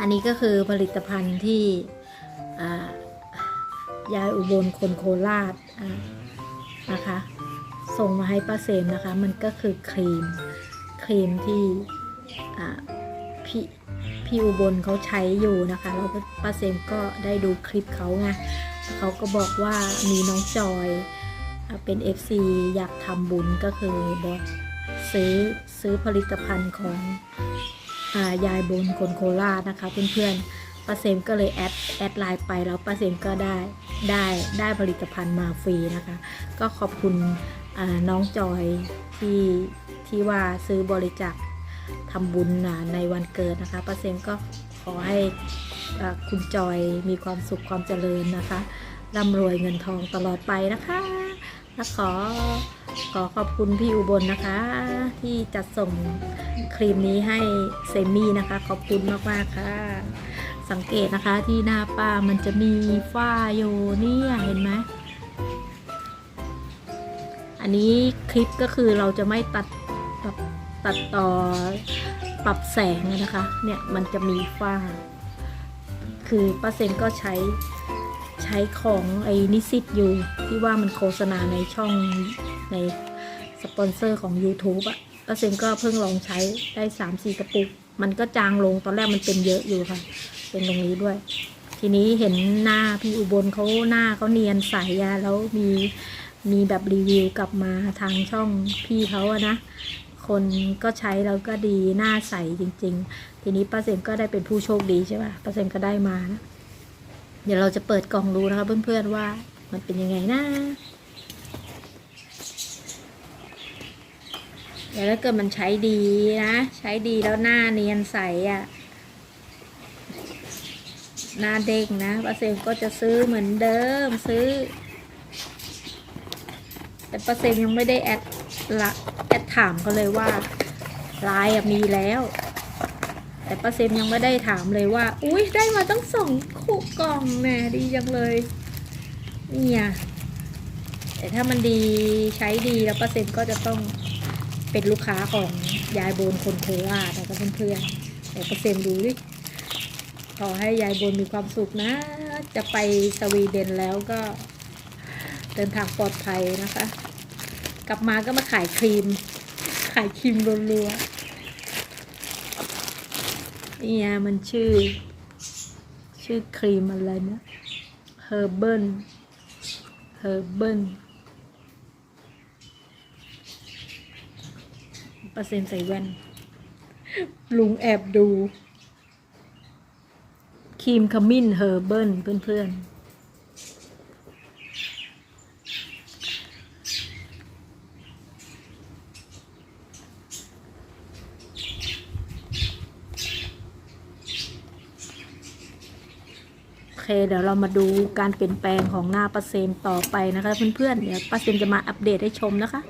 อันนี้ก็คือผลิตภัณฑ์ที่ยายอุบลคนโคราชนะคะ ส่งมาให้ป้าเสมนะคะ มันก็คือครีมครีมที่พี่พี่อุบลเขาใช้อยู่นะคะแล้วป้าเสมก็ได้ดูคลิปเขาไงเขาก็บอกว่ามีน้องจอยเป็น FC อยากทำบุญก็คือบอกซื้อซื้อผลิตภัณฑ์ของายายบนคนโคราชนะคะเพื่อนๆป้าเซมก็เลยแอดแอดไลน์ไปแล้วป้าเซมก็ได้ได้ได้ผลิตภัณฑ์มาฟรีนะคะ ก็ขอบคุณน้องจอยที่ที่ว่าซื้อบริจาคทำบุญในวันเกิดนะคะป้าเซมก็ขอให้คุณจอยมีความสุขความเจริญนะคะร่ำรวยเงินทองตลอดไปนะคะและขอ ขอขอบคุณพี่อุบลนะคะ ที่จัดส่งครีมนี้ให้เซมี่นะคะ ขอบคุณมากๆค่ะ สังเกตนะคะที่หน้าป้ามันจะมีฝ้าอยู่เนี่ยเห็นไหมอันนี้คลิปก็คือเราจะไม่ตัดตัดตัดต่อปรับแสงนะคะ เนี่ยมันจะมีฝ้า คือป้าเซนก็ใช้ ใช้ของไอ้นิสิตอยู่ ที่ว่ามันโฆษณาในช่องในสปอนเซอร์ของ YouTube อะป้าเซนก็เพิ่งลองใช้ได้สามสี่กระปุก มันก็จางลงตอนแรกมันเป็นเยอะอยู่ค่ะ เป็นตรงนี้ด้วย ทีนี้เห็นหน้าพี่อุบลเขาหน้าเขาเนียนใสอะแล้วมีมีแบบรีวิวกลับมาทางช่องพี่เขาอะนะ คนก็ใช้แล้วก็ดีหน้าใสจริง ๆ ทีนี้ป้าเซมก็ได้เป็นผู้โชคดีใช่ป่ะป้าเซมก็ได้มานะ เดี๋ยวเราจะเปิดกล่องดูนะคะเพื่อนๆว่ามันเป็นยังไงนะเดี๋ยวถ้าเกิดมันใช้ดีนะ ใช้ดีแล้วหน้าเนียนใสอะ่ะ หน้าเด้งนะป้าเซมก็จะซื้อเหมือนเดิมซื้อ แต่ป้าเซมยังไม่ได้แอดละแอดถามเขาเลยว่าไลายมีแล้ว แต่ป้าเซมยังไม่ได้ถามเลยว่า อุ้ยได้มาตั้งสองคู่กล่องแน่ดีจังเลยเนี่ยแต่ถ้ามันดีใช้ดีแล้วป้าเซมก็จะต้องเป็นลูกค้าของยายโบนคนโคราชนะคะเพื่อนๆเดี๋ยวป้าเซมดูดิขอให้ยายโบนมีความสุขนะ จะไปสวีเดนแล้วก็เดินทางปลอดภัยนะคะ กลับมาก็มาขายครีม ขายครีมรัวๆ เนี่ยมันชื่อ ชื่อครีมอะไรนะเฮอร์เบิร์นเฮอร์เบิร์นเปอร์เซ็นต์ใส่แว่น ลุงแอบดู ครีมขมิ้นเฮอร์เบิลเพื่อนๆ เค เดี๋ยวเรามาดูการเปลี่ยนแปลงของหน้าป้าเซมต่อไปนะคะเพื่อนๆเดี๋ยวป้าเซมจะมาอัปเดตให้ชมนะคะ